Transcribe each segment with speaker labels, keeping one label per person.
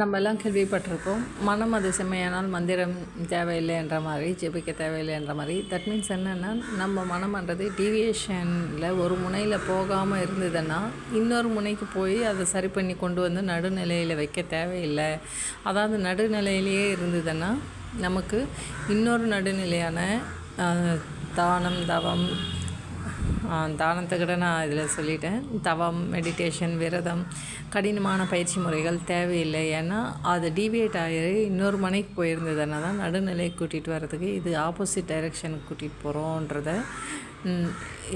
Speaker 1: நம்ம எல்லாம் கேள்விப்பட்டிருக்கோம் மனம் அது செம்மையானால் மந்திரம் தேவையில்லை என்ற மாதிரி ஜெபிக்க தேவையில்லை என்ற மாதிரி. தட் மீன்ஸ் என்னென்னா நம்ம மனம்ன்றது டீவியேஷனில் ஒரு முனையில் போகாமல் இருந்ததுன்னா இன்னொரு முனைக்கு போய் அதை சரி பண்ணி கொண்டு வந்து நடுநிலையில் வைக்க தேவையில்லை. அதாவது நடுநிலையிலேயே இருந்ததுன்னா நமக்கு இன்னொரு நடுநிலையான தானம் தவம் தானத்தை கூட நான் இதில் சொல்லிட்டேன். தவம் மெடிடேஷன் விரதம் கடினமான பயிற்சி முறைகள் தேவையில்லை. ஏன்னா அது டிவியேட் ஆகி இன்னொரு மனைக்கு போயிருந்ததுனா தான் நடுநிலை கூட்டிகிட்டு வர்றதுக்கு இது ஆப்போசிட் டைரெக்ஷனுக்கு கூட்டிகிட்டு போகிறோன்றத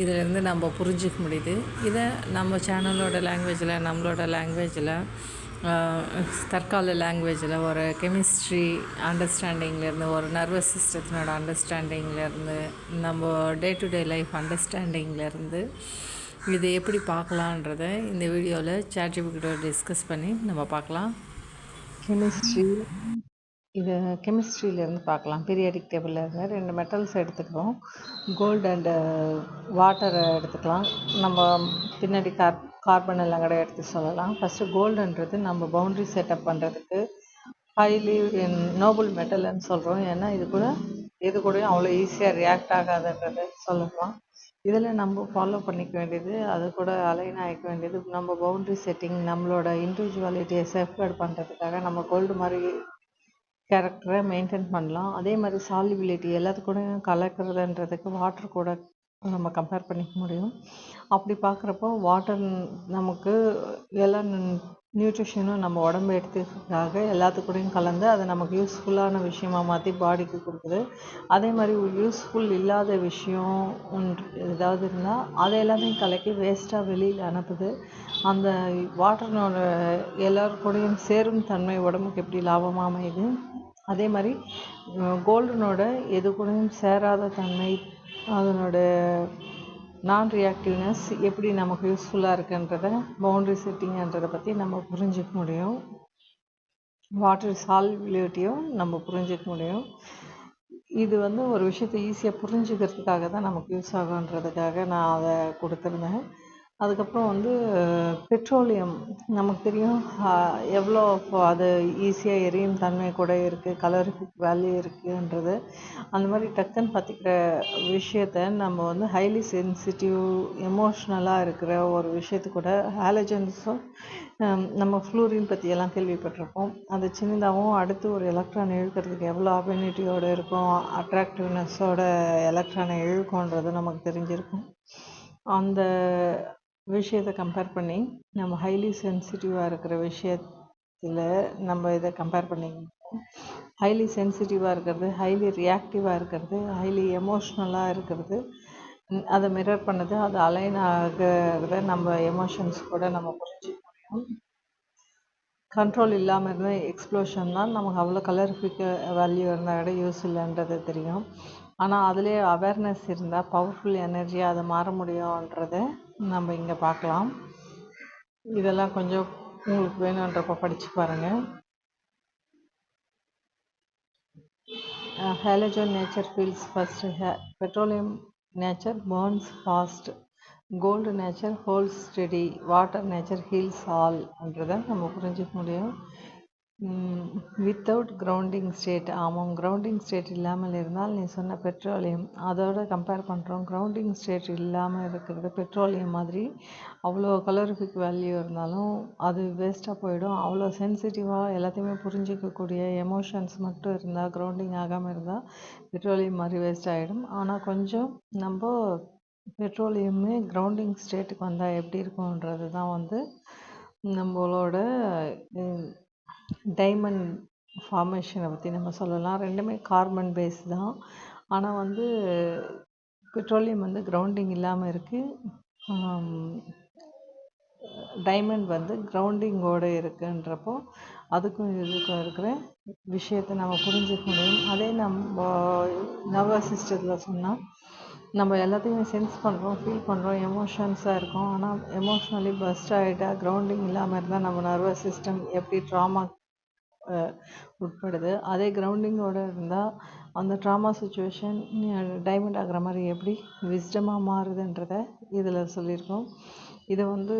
Speaker 1: இதிலேருந்து நம்ம புரிஞ்சிக்க முடியுது. இதை நம்ம சேனலோட லாங்குவேஜில் நம்மளோட லாங்குவேஜில் தற்கால லாங்குவேஜில் ஒரு கெமிஸ்ட்ரி அண்டர்ஸ்டாண்டிங்லேருந்து ஒரு நர்வஸ் சிஸ்டத்தினோட அண்டர்ஸ்டாண்டிங்லேருந்து நம்ம டே டு டே லைஃப் அண்டர்ஸ்டாண்டிங்லேருந்து இதை எப்படி பார்க்கலான்றத இந்த வீடியோவில் சேட்ஜிபிக்கிட்ட டிஸ்கஸ் பண்ணி நம்ம பார்க்கலாம். கெமிஸ்ட்ரி இது கெமிஸ்ட்ரியிலேருந்து பார்க்கலாம். பீரியாடிக் டேபிளில் இருந்து ரெண்டு மெட்டல்ஸ் எடுத்துக்கிறோம் கோல்டு அண்டு வாட்டரை எடுத்துக்கலாம். நம்ம பின்னாடி கார் கார்பன் எல்லாம் கூட எடுத்து சொல்லலாம். ஃபஸ்ட்டு கோல்டுன்றது நம்ம பவுண்ட்ரி செட்டப் பண்ணுறதுக்கு ஹைலி நோபல் மெட்டல்னு சொல்கிறோம் ஏன்னா இது கூட எது கூடயும் அவ்வளோ ஈஸியாக ரியாக்ட் ஆகாதுன்றது சொல்லலாம். இதில் நம்ம ஃபாலோ பண்ணிக்க வேண்டியது அது கூட அலைன் ஆகிக்க வேண்டியது நம்ம பவுண்ட்ரி செட்டிங் நம்மளோட இண்டிவிஜுவாலிட்டியை சேஃப்கார்டு பண்ணுறதுக்காக நம்ம கோல்டு மாதிரி கேரக்டரை மெயின்டைன் பண்ணலாம். அதே மாதிரி சாலிபிலிட்டி எல்லாத்துக்கூடையும் கலக்கிறதுன்றதுக்கு வாட்டர் கூட நம்ம கம்பேர் பண்ணிக்க முடியும். அப்படி பார்க்குறப்போ வாட்டர் நமக்கு எல்லா நியூட்ரிஷனும் நம்ம உடம்பு எடுத்துக்கிறதுக்காக எல்லாத்துக்கூடையும் கலந்து அதை நமக்கு யூஸ்ஃபுல்லான விஷயமா மாற்றி பாடிக்கு கொடுக்குது. அதே மாதிரி யூஸ்ஃபுல் இல்லாத விஷயம் ஏதாவது இருந்தால் அதை எல்லாமே கலக்கி வேஸ்ட்டாக வெளியில் அனுப்புது. அந்த வாட்டர்னோட எல்லோருக்கூடையும் சேரும் தன்மை உடம்புக்கு எப்படி லாபமாக அமையுது? அதே மாதிரி கோல்டனோட எது கூடயும் சேராத தன்மை அதனோட நான் ரியாக்டிவ்னஸ் எப்படி நமக்கு யூஸ்ஃபுல்லாக இருக்குன்றத பவுண்ட்ரி செட்டிங்கன்றதை பற்றி நம்ம புரிஞ்சிக்க முடியும். வாட்டர் சால்விலிட்டியும் நம்ம புரிஞ்சிக்க முடியும். இது வந்து ஒரு விஷயத்தை ஈஸியாக புரிஞ்சுக்கிறதுக்காக தான் நமக்கு யூஸ் ஆகுன்றதுக்காக நான் அதை கொடுத்துருந்தேன். அதுக்கப்புறம் வந்து பெட்ரோலியம். நமக்கு தெரியும் எவ்வளோ அது ஈஸியாக எரியும் தன்மை கூட இருக்குது கலோரிஃபிக் வேல்யூ இருக்குன்றது. அந்த மாதிரி டக்குன்னு பார்த்துக்கிற விஷயத்த நம்ம வந்து ஹைலி சென்சிட்டிவ் எமோஷ்னலாக இருக்கிற ஒரு விஷயத்து கூட ஹாலஜன்ஸும் நம்ம ஃப்ளூரின் பற்றியெல்லாம் கேள்விப்பட்டிருப்போம். அது சின்னதாகவும் அடுத்து ஒரு எலக்ட்ரான் இழுக்கிறதுக்கு எவ்வளோ அபினிட்டியோடு இருக்கும் அட்ராக்டிவ்னஸோட எலக்ட்ரானை இழுக்கும்ன்றது நமக்கு தெரிஞ்சிருக்கும். அந்த விஷயத்தை கம்பேர் பண்ணி நம்ம ஹைலி சென்சிட்டிவாக இருக்கிற விஷயத்தில் நம்ம இதை கம்பேர் பண்ணிக்கணும். ஹைலி சென்சிட்டிவாக இருக்கிறது ஹைலி ரியாக்டிவாக இருக்கிறது ஹைலி எமோஷ்னலாக இருக்கிறது. அதை மிரர் பண்ணுது அது அலைன் ஆகிறத நம்ம எமோஷன்ஸ் கூட நம்ம புரிஞ்சிக்க முடியும் கண்ட்ரோல் இல்லாமல் இருந்தால் எக்ஸ்ப்ளோஷன் தான் நமக்கு அவ்வளோ கலரிஃபிக் வேல்யூ இருந்தால் கூட யூஸ் இல்லைன்றது தெரியும். ஆனால் அதுலேயே அவேர்னஸ் இருந்தால் பவர்ஃபுல் எனர்ஜியாக அதை மாற முடியுன்றதை நம்ம இங்கே பார்க்கலாம் இதெல்லாம் கொஞ்சம் உங்களுக்கு வேணுன்றப்ப படித்து பாருங்கள் halogen nature feels first petroleum nature burns fast gold nature holds steady water nature heals ஆல்ன்றதை நம்ம புரிஞ்சிக்க முடியும். வித்தவுட் கிரவுண்டிங் ஸ்டேட் ஆமாம் கிரவுண்டிங் ஸ்டேட் இல்லாமல் இருந்தால் நீ சொன்ன பெட்ரோலியம் அதோட கம்பேர் பண்ணுறோம் கிரவுண்டிங் ஸ்டேட் இல்லாமல் இருக்கிறது பெட்ரோலியம் மாதிரி. அவ்வளோ கலோரிஃபிக் வேல்யூ இருந்தாலும் அது வேஸ்ட்டாக போயிடும். அவ்வளோ சென்சிட்டிவாக எல்லாத்தையுமே புரிஞ்சிக்கக்கூடிய எமோஷன்ஸ் மட்டும் இருந்தால் கிரவுண்டிங் ஆகாமல் இருந்தால் பெட்ரோலியம் மாதிரி வேஸ்ட் ஆகிடும் ஆனால் கொஞ்சம் நம்ம பெட்ரோலியமே கிரவுண்டிங் ஸ்டேட்டுக்கு வந்தால் எப்படி இருக்கும்ன்றது தான் வந்து நம்மளோட டைமண்ட் ஃபார்மேஷனை பற்றி நம்ம சொல்லலாம். ரெண்டுமே கார்பன் பேஸ் தான். ஆனால் வந்து பெட்ரோலியம் வந்து கிரவுண்டிங் இல்லாமல் இருக்குது டைமண்ட் வந்து கிரவுண்டிங்கோடு இருக்குன்றப்போ அதுக்கும் இதுக்கும் இருக்கிற விஷயத்தை நம்ம புரிஞ்சுக்க முடியும். அதே நம்ம நர்வஸ் சிஸ்டத்தில் சொன்னால் நம்ம எல்லாத்தையுமே சென்ஸ் பண்ணுறோம் ஃபீல் பண்ணுறோம் எமோஷன்ஸாக இருக்கும். ஆனால் எமோஷ்னலி பஸ்ட் ஆகிட்டா கிரவுண்டிங் இல்லாமல் இருந்தால் நம்ம நர்வஸ் சிஸ்டம் எப்படி ட்ராமா உட்படுது. அதே கிரவுண்டிங்கோடு இருந்தால் அந்த ட்ராமா சுச்சுவேஷன் டைமண்ட் ஆகிற மாதிரி எப்படி விஸ்டமாக மாறுதுன்றதை இதில் சொல்லியிருக்கோம். இதை வந்து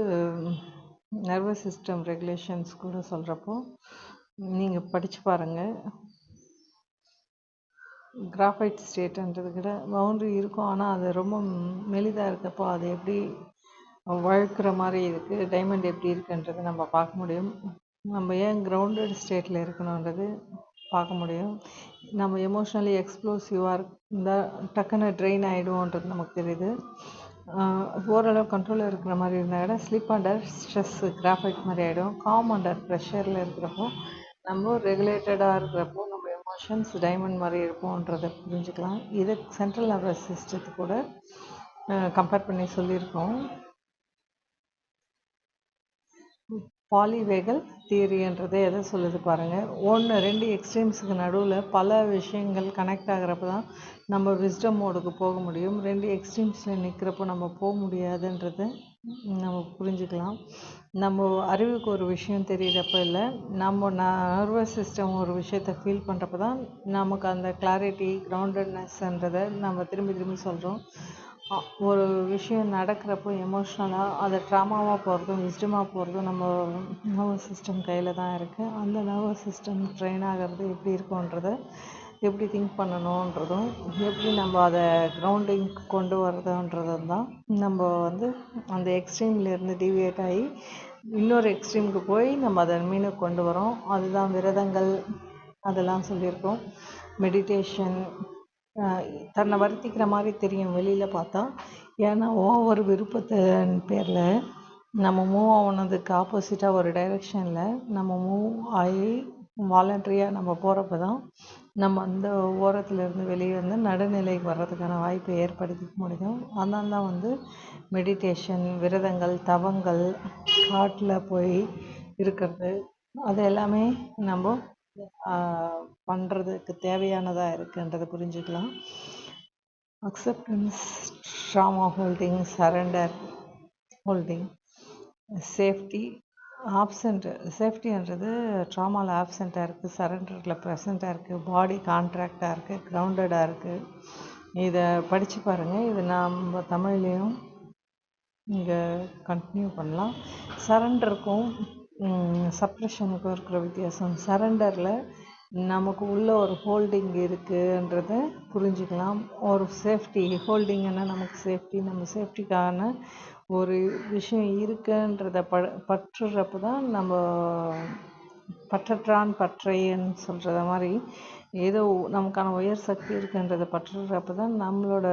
Speaker 1: நர்வஸ் சிஸ்டம் ரெகுலேஷன்ஸ் கூட சொல்கிறப்போ நீங்கள் படித்து பாருங்கள் கிராஃபைட் ஸ்டேட்டுன்றது கூட பவுண்ட்ரி இருக்கும். ஆனால் அது ரொம்ப மெலிதாக இருக்கப்போ அது எப்படி வழுக்கிற மாதிரி இருக்குது டைமண்ட் எப்படி இருக்குன்றதை நம்ம பார்க்க முடியும். நம்ம ஏன் கிரவுண்டட் ஸ்டேட்டில் இருக்கணுன்றது பார்க்க முடியும். நம்ம எமோஷ்னலி எக்ஸ்ப்ளோசிவாக இருந்தால் டக்குன்னு ட்ரெயின் ஆகிடுவோன்றது நமக்கு தெரியுது. ஓரளவு கண்ட்ரோலில் இருக்கிற மாதிரி இருந்தால் கூட ஸ்லிப் அண்டர் ஸ்ட்ரெஸ்ஸு கிராஃபைட் மாதிரி ஆகிடும் காம் அண்டர் ப்ரெஷரில் இருக்கிறப்போ நம்ம ரெகுலேட்டடாக இருக்கிறப்போ நம்ம எமோஷன்ஸ் டைமண்ட் மாதிரி இருப்போன்றதை புரிஞ்சுக்கலாம். இது சென்ட்ரல் நர்வஸ் சிஸ்டத்து கூட கம்பேர் பண்ணி சொல்லியிருக்கோம். பாலிவேகல் தியரின்றது எதை சொல்லுது பாருங்கள் ஒன்று ரெண்டு எக்ஸ்ட்ரீம்ஸுக்கு நடுவில் பல விஷயங்கள் கனெக்ட் ஆகிறப்ப தான் நம்ம விஸ்டம் மோடுக்கு போக முடியும். ரெண்டு எக்ஸ்ட்ரீம்ஸில் நிற்கிறப்போ நம்ம போக முடியாதுன்றதை நம்ம புரிஞ்சுக்கலாம். நம்ம அறிவுக்கு ஒரு விஷயம் தெரியிறப்ப இல்லை நம்ம நர்வஸ் சிஸ்டம் ஒரு விஷயத்தை ஃபீல் பண்ணுறப்ப தான் நமக்கு அந்த கிளாரிட்டி கிரவுண்டட்னஸ்ன்றதை நம்ம திரும்பி திரும்பி சொல்கிறோம் ஒரு விஷயம் நடக்கிறப்போ எமோஷ்னலாக அது ட்ராமாவாக போகிறதும் விஸ்டமாக போகிறதும் நம்ம நர்வஸ் சிஸ்டம் கையில் தான் இருக்குது அந்த நர்வஸ் சிஸ்டம் ட்ரெயின் ஆகிறது எப்படி இருக்குன்றத எப்படி திங்க் பண்ணணுன்றதும் எப்படி நம்ம அதை க்ரௌண்டிங்க்கு கொண்டு வரதுன்றதும் தான் நம்ம வந்து அந்த எக்ஸ்ட்ரீம்லேருந்து டிவியேட் ஆகி இன்னொரு எக்ஸ்ட்ரீமுக்கு போய் நம்ம அதை மீனை கொண்டு வரோம் அதுதான் விரதங்கள் அதெல்லாம் சொல்லியிருக்கோம். மெடிடேஷன் தன்னை வருத்திக்கிற மாதிரி தெரியும் வெளியில் பார்த்தா. ஏன்னா ஓவர் விருப்பத்தின் பேரில் நம்ம மூவ் ஆனதுக்கு ஆப்போசிட்டாக ஒரு டைரெக்ஷனில் நம்ம மூவ் ஆகி வாலண்ட்ரியாக நம்ம போகிறப்ப தான் நம்ம அந்த ஓரத்துலேருந்து வெளியே வந்து நடுநிலைக்கு வர்றதுக்கான வாய்ப்பை ஏற்படுத்திக்க முடியும். அதனால தான் வந்து மெடிடேஷன் விரதங்கள் தவங்கள் காட்டில் போய் இருக்கிறது அது எல்லாமே நம்ம பண்ணுறதுக்கு தேவையானதாக இருக்குன்றதை புரிஞ்சுக்கலாம். Acceptance trauma holding surrender holding safety absent சேஃப்டின்றது ட்ராமாவில் ஆப்சண்ட்டாக இருக்குது சரண்டரில் ப்ரெசண்ட்டாக இருக்குது பாடி கான்ட்ராக்டாக இருக்குது க்ரௌண்டடாக இருக்குது இதை படித்து பாருங்கள் இது நம்ம தமிழ்லேயும் இங்கே கண்டினியூ பண்ணலாம். சரண்டருக்கும் சப்ரெஷனுக்கும் இருக்கிற வித்தியாசம். சரண்டரில் நமக்கு உள்ள ஒரு ஹோல்டிங் இருக்குன்றத புரிஞ்சுக்கலாம். ஒரு சேஃப்டி ஹோல்டிங்னா நமக்கு சேஃப்டி நம்ம சேஃப்டிக்கான ஒரு விஷயம் இருக்குன்றத ப பற்றுறப்ப தான் நம்ம பற்றற்றான் பற்றையன்னு சொல்கிறத மாதிரி ஏதோ நமக்கான உயர் சக்தி இருக்குன்றதை பற்றுறப்ப தான் நம்மளோட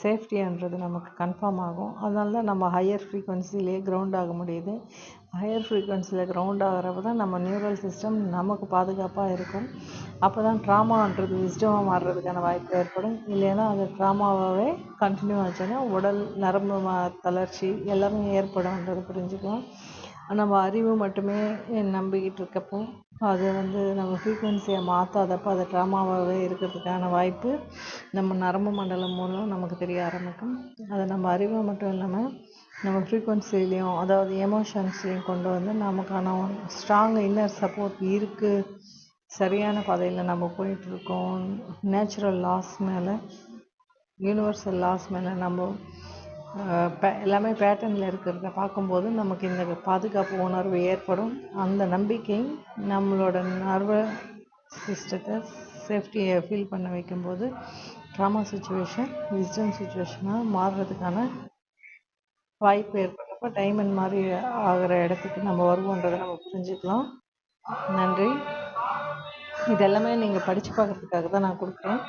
Speaker 1: சேஃப்டின்றது நமக்கு கன்ஃபார்ம் ஆகும். அதனால தான் நம்ம ஹையர் ஃப்ரீக்வன்சிலேயே கிரவுண்ட் ஆக முடியுது. ஹையர் ஃப்ரீக்வன்சியில் கிரவுண்ட் ஆகிறப்ப தான் நம்ம நியூரல் சிஸ்டம் நமக்கு பாதுகாப்பாக இருக்கும். அப்போ தான் ட்ராமான்றது விஸ்டமாக மாறுறதுக்கான வாய்ப்பு ஏற்படும். இல்லைன்னா அது ட்ராமாவாகவே கண்டினியூ ஆச்சுன்னா உடல் நரம்பு தளர்ச்சி எல்லாமே ஏற்படும்ன்றதை புரிஞ்சுக்கலாம். நம்ம அறிவு மட்டுமே நம்பிக்கிட்டு இருக்கப்போ அது வந்து நம்ம ஃப்ரீக்வன்சியை மாற்றாதப்போ அது ட்ராமாவாகவே இருக்கிறதுக்கான வாய்ப்பு நம்ம நரம்பு மண்டலம் மூலம் நமக்கு தெரிய ஆரம்பிக்கும். அதை நம்ம அறிவு மட்டும் இல்லாமல் நம்ம ஃப்ரீக்வன்சிலையும் அதாவது எமோஷன்ஸ்லையும் கொண்டு வந்து நமக்கான ஸ்ட்ராங் இன்னர் சப்போர்ட் இருக்குது சரியான பாதையில் நம்ம போயிட்டுருக்கோம். நேச்சுரல் லாஸ் மேலே யூனிவர்சல் லாஸ் மேலே நம்ம பே எல்லாமே பேட்டர்னில் இருக்கிறத பார்க்கும்போது நமக்கு இந்த பாதுகாப்பு உணர்வு ஏற்படும். அந்த நம்பிக்கை நம்மளோட நர்வ சிஸ்டத்தை சேஃப்டியை ஃபீல் பண்ண வைக்கும்போது ட்ராமா சுச்சுவேஷன் விஸ்டம் சுச்சுவேஷனாக மாறுறதுக்கான வாய்ப்பு ஏற்படுறப்ப டைமண்ட் மாதிரி ஆகிற இடத்துக்கு நம்ம வருவோன்றதை நம்ம புரிஞ்சுக்கலாம். நன்றி. இதெல்லாமே நீங்கள் படித்து பார்க்குறதுக்காக தான் நான் கொடுக்குறேன்.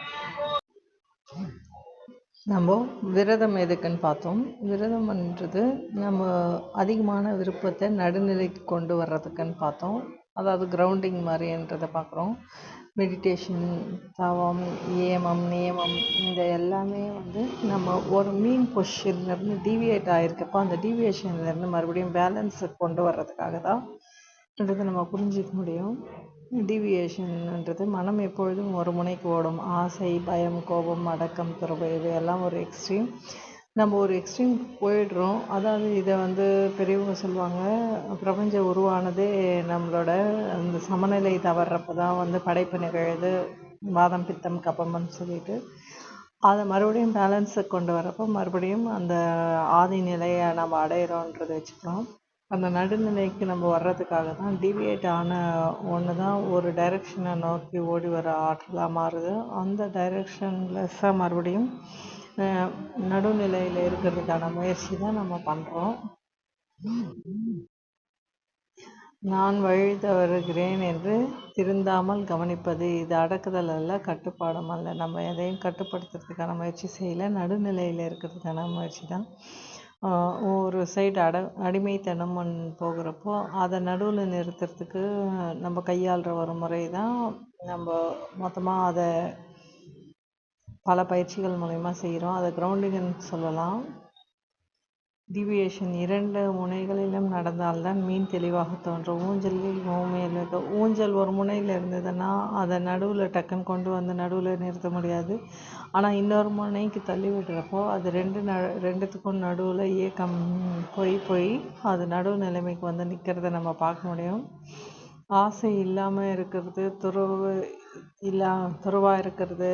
Speaker 1: நம்ம விரதம் எதுக்குன்னு பார்த்தோம். விரதம்ன்றது நம்ம அதிகமான விருப்பத்தை நடுநிலைக்கு கொண்டு வர்றதுக்குன்னு பார்த்தோம். அதாவது கிரவுண்டிங் மாதிரின்றதை பார்க்குறோம். மெடிடேஷன் தவம் ஏமம் நியமம் இந்த எல்லாமே வந்து நம்ம ஒரு மீன் பொஷிஷன்லேருந்து டீவியேட் ஆகிருக்கப்போ அந்த டீவியேஷன்லேருந்து மறுபடியும் பேலன்ஸை கொண்டு வர்றதுக்காக தான் என்றதை நம்ம புரிஞ்சிக்க முடியும். டீவியேஷன்ன்றது மனம் எப்பொழுதும் ஒரு முனைக்கு ஓடும். ஆசை பயம் கோபம் அடக்கம் துறவு இவையெல்லாம் ஒரு எக்ஸ்ட்ரீம் நம்ம ஒரு எக்ஸ்ட்ரீம் போயிடுறோம். அதாவது இதை வந்து பெரியவங்க சொல்லுவாங்க பிரபஞ்சம் உருவானதே நம்மளோட அந்த சமநிலை தவறுறப்ப தான் வந்து படைப்பு நிகழுது வாதம் பித்தம் கப்பம்னு சொல்லிட்டு. அதை மறுபடியும் பேலன்ஸுக்கு கொண்டு வரப்போ மறுபடியும் அந்த ஆதி நிலையை நம்ம அடையிறோன்றதை வச்சுக்கலாம் அந்த நடுநிலைக்கு நம்ம வர்றதுக்காக தான் டிவியேட் ஆன ஒன்று தான் ஒரு டைரெக்ஷனை நோக்கி ஓடி வர ஆற்றலாக மாறுது. அந்த டைரெக்ஷன்லெஸ்ஸாக மறுபடியும் நடுநிலையில் இருக்கிறதுக்கான முயற்சி தான் நம்ம பண்ணுறோம் நான் வழி தவறுகிறேன் என்று திருந்தாமல் கவனிப்பது இது அடக்குதல் அல்ல கட்டுப்பாடும் அல்ல. நம்ம எதையும் கட்டுப்படுத்துறதுக்கான முயற்சி செய்யலை. நடுநிலையில் இருக்கிறதுக்கான முயற்சி தான். ஒரு சைடு அட அடிமைத்தனம் போகிறப்போ அதை நடுவில் நிறுத்துறதுக்கு நம்ம கையாளுற ஒரு முறை தான் நம்ம மொத்தமாக அதை பல பயிற்சிகள் மூலயமா செய்கிறோம் அதை க்ரௌண்டிங்னு சொல்லலாம். டிவியேஷன் இரண்டு முனைகளிலும் நடந்தால்தான் மீன் தெளிவாக தோன்றும். ஊஞ்சலில் ஊமையில் ஊஞ்சல் ஒரு முனையில் இருந்ததுன்னா அதை நடுவில் டக்குன்னு கொண்டு வந்து நடுவில் நிறுத்த முடியாது. ஆனால் இன்னொரு முனைக்கு தள்ளி விடுறப்போ அது ரெண்டு ந ரெண்டுத்துக்கும் நடுவில் இயக்கம் போய் போய் அது நடுவு நிலைமைக்கு வந்து நிற்கிறத நம்ம பார்க்க முடியும். ஆசை இல்லாமல் இருக்கிறது துறவு இல்லை துறவாக இருக்கிறது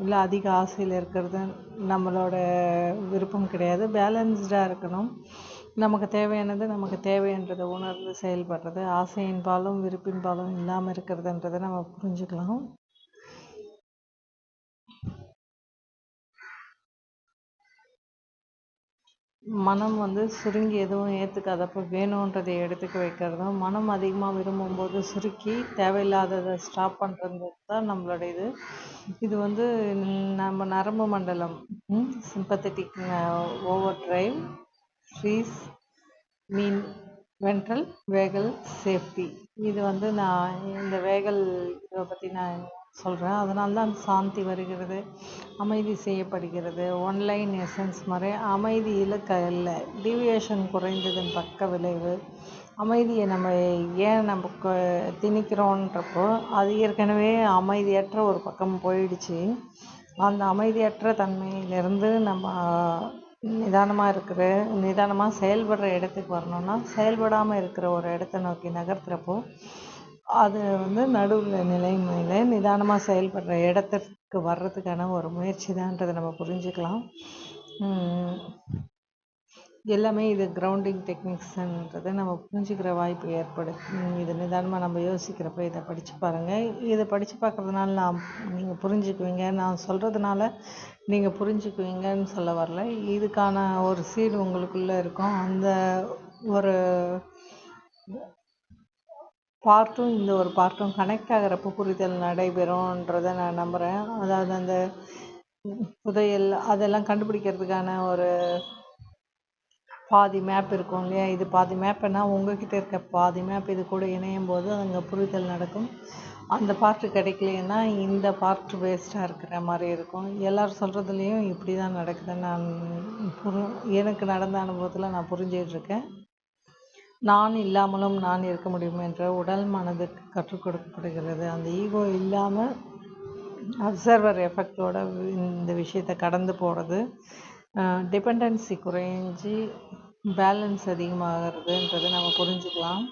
Speaker 1: இல்லை அதிக ஆசையில் இருக்கிறது நம்மளோட விருப்பம் கிடையாது. பேலன்ஸ்டாக இருக்கணும். நமக்கு தேவையானது நமக்கு தேவைன்றதை உணர்ந்து செயல்படுறது ஆசையின்பாலும் விருப்பின்பாலும் இல்லாமல் இருக்கிறதுன்றதை நம்ம புரிஞ்சுக்கலாம். மனம் வந்து சுருங்கி எதுவும் ஏற்றுக்காதப்போ வேணுன்றதை எடுத்துக்க வைக்கிறதும் மனம் அதிகமாக விரும்பும்போது சுருக்கி தேவையில்லாததை ஸ்டாப் பண்ணுறது தான் நம்மளோட இது இது வந்து நம்ம நரம்பு மண்டலம் sympathetic over drive freeze mean ventral vagal safety இது வந்து நான் இந்த வேகல் இதை பற்றி நான் சொல்கிறேன் அதனால தான் சாந்தி வருகிறது அமைதி செய்யப்படுகிறது. ஒன்லைன் எசன்ஸ் மாதிரி அமைதியில் க இல்லை. டிவியேஷன் குறைந்ததன் பக்க விளைவு. அமைதியை நம்ம ஏன் நம்ம திணிக்கிறோன்றப்போ அது ஏற்கனவே அமைதியற்ற ஒரு பக்கம் போயிடுச்சு. அந்த அமைதியற்ற தன்மையிலேருந்து நம்ம நிதானமாக இருக்கிற நிதானமாக செயல்படுற இடத்துக்கு வரணும்னா செயல்படாமல் இருக்கிற ஒரு இடத்த நோக்கி நகர்த்துறப்போ அது வந்து நடுவில் நிலைமையில் நிதானமாக செயல்படுற இடத்திற்கு வர்றதுக்கான ஒரு முயற்சி தான்றதை நம்ம புரிஞ்சுக்கலாம். எல்லாமே இது கிரவுண்டிங் டெக்னிக்ஸுன்றதை நம்ம புரிஞ்சுக்கிற வாய்ப்பு ஏற்படும் இது நிதானமாக நம்ம யோசிக்கிறப்ப இதை படித்து பாருங்கள் இதை படித்து பார்க்குறதுனால நான் நீங்கள் புரிஞ்சுக்குவீங்க. நான் சொல்கிறதுனால நீங்கள் புரிஞ்சுக்குவீங்கன்னு சொல்ல வரல. இதுக்கான ஒரு சீடு உங்களுக்குள்ளே இருக்கும். அந்த ஒரு பார்ட்டும் இந்த ஒரு பார்ட்டும் கனெக்ட் ஆகிறப்ப புரிதல் நடைபெறும்ன்றதை நான் நம்புகிறேன் அதாவது அந்த புதையல் அதெல்லாம் கண்டுபிடிக்கிறதுக்கான ஒரு பாதி மேப் இருக்கும் இல்லையா? இது பாதி மேப்னா உங்ககிட்ட இருக்க பாதி மேப் இது கூட இணையும் போது அங்கே புரிதல் நடக்கும். அந்த பார்ட்டு கிடைக்கலன்னா இந்த பார்ட் வேஸ்ட்டாக இருக்கிற மாதிரி இருக்கும். எல்லோரும் சொல்கிறதுலையும் இப்படி தான் நடக்குதுன்னு நான் புரி எனக்கு நடந்த அனுபவத்தில் நான் புரிஞ்சிகிட்ருக்கேன் நான் இல்லாமலும் நான் இருக்க முடியும் என்ற உடல் மனதுக்கு கற்றுக் கொடுக்கப்படுகிறது. அந்த ஈகோ இல்லாமல் அப்சர்வர் எஃபெக்டோட இந்த விஷயத்தை கடந்து போகிறது டிபெண்டன்சி குறைஞ்சி பேலன்ஸ் அதிகமாகிறதுன்றதை நம்ம புரிஞ்சுக்கலாம்.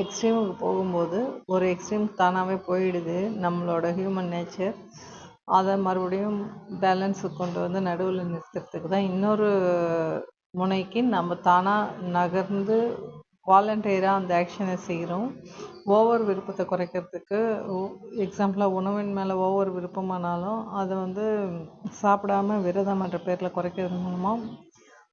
Speaker 1: எக்ஸ்ட்ரீமுக்கு போகும்போது ஒரு எக்ஸ்ட்ரீம் தானாகவே போயிடுது நம்மளோட ஹியூமன் நேச்சர் அதை மறுபடியும் பேலன்ஸுக்கு கொண்டு வந்து நடுவில் நிறுத்துறதுக்கு தான் இன்னொரு முனைக்கு நம்ம தானாக நகர்ந்து வாலண்டியராக அந்த ஆக்ஷனை செய்கிறோம் ஓவர் விருப்பத்தை குறைக்கிறதுக்கு எக்ஸாம்பிளாக உணவின் மேலே ஓவர் விருப்பமானாலும் அதை வந்து சாப்பிடாம விரதம் என்ற பேரில் குறைக்கிறது மூலமாக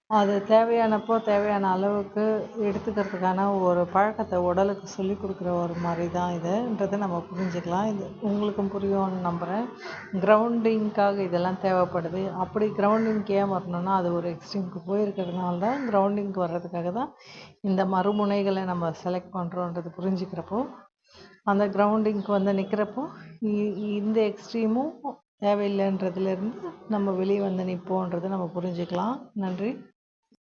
Speaker 1: அது தேவையானப்போ தேவையான அளவுக்கு எடுத்துக்கிறதுக்கான ஒரு பழக்கத்தை உடலுக்கு சொல்லிக் கொடுக்குற ஒரு மாதிரி தான் இதுன்றதை நம்ம புரிஞ்சுக்கலாம். இது உங்களுக்கும் புரியும்னு நம்புகிறேன் கிரவுண்டிங்க்காக இதெல்லாம் தேவைப்படுது. அப்படி கிரவுண்டிங்க்கு ஏன் வரணும்னா அது ஒரு எக்ஸ்ட்ரீமுக்கு போயிருக்கிறதுனால தான் கிரவுண்டிங்க்கு வர்றதுக்காக தான் இந்த மறுமுனைகளை நம்ம செலக்ட் பண்ணுறோன்றது புரிஞ்சுக்கிறப்போ அந்த கிரவுண்டிங்க்கு வந்து நிற்கிறப்போ இந்த எக்ஸ்ட்ரீமும் தேவையில்லைன்றதுலேருந்து நம்ம வெளியே வந்து நிற்போன்றதை நம்ம புரிஞ்சுக்கலாம். நன்றி.